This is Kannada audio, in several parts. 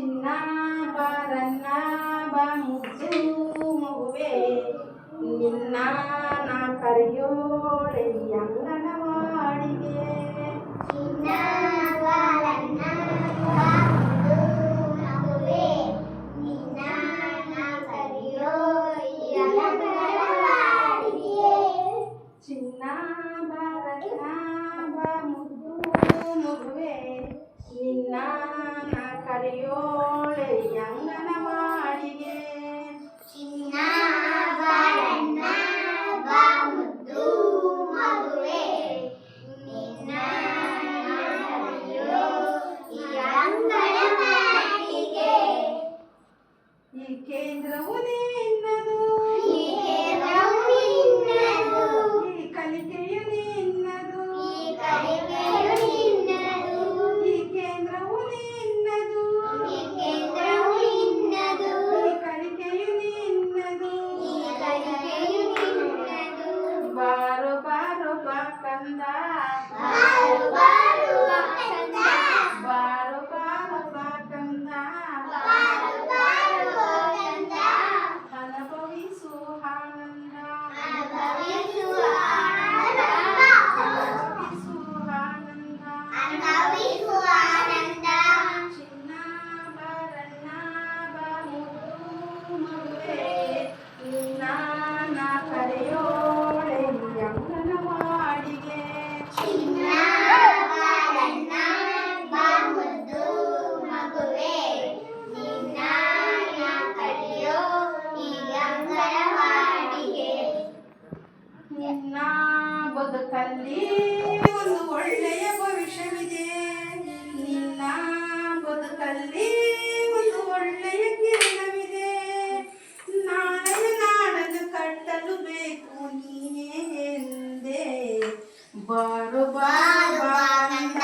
ಚಿನ್ನ ಬಾರನ್ನ ಬಾ ಮುದ್ದು ಮಗುವೆ ನಿನ್ನ ನಾ ಕರೆಯೋಳೆ ಬದುಕಲ್ಲಿ ಒಂದು ಒಳ್ಳೆಯ ಭವಿಷ್ಯವಿದೆ. ನಿನ್ನ ಬದುಕಲ್ಲಿ ಒಂದು ಒಳ್ಳೆಯ ಕಿರಣವಿದೆ. ನಾಳೆಯ ನಾಡನ್ನು ಕಟ್ಟಲು ಬೇಕು ನೀನೇ ಎಂದೆ. ಬಾರು ಬಾರು ಆನಂದ.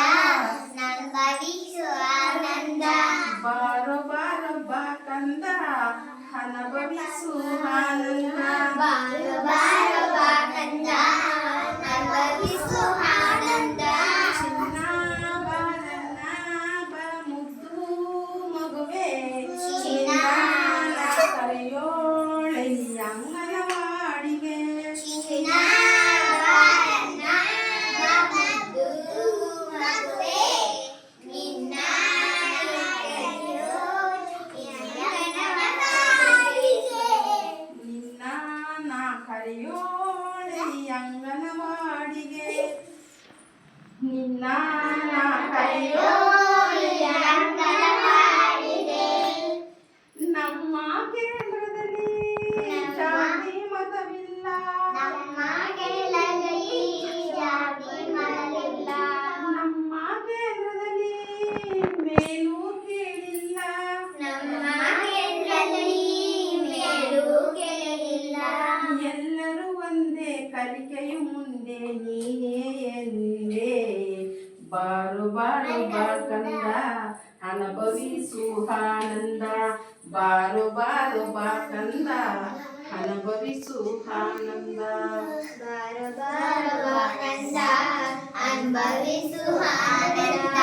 ಬಾರು ಬಾರು ಬಾ ಕಂದ. ಅನುಭವಿಸು ಆನಂದ. ಚಿನ್ನ ಎಲ್ಲರೂ ಒಂದೇ ಕಲಿಕೆಯು ಮುಂದೆ ನೀ ಬಾರು ಬಾರು ಬಾಕಂದ ಅನುಭವಿಸು ಆನಂದ ಬಾರು ಬಾರು ಬಾಕಂದ ಅನುಭವಿಸು ಆನಂದ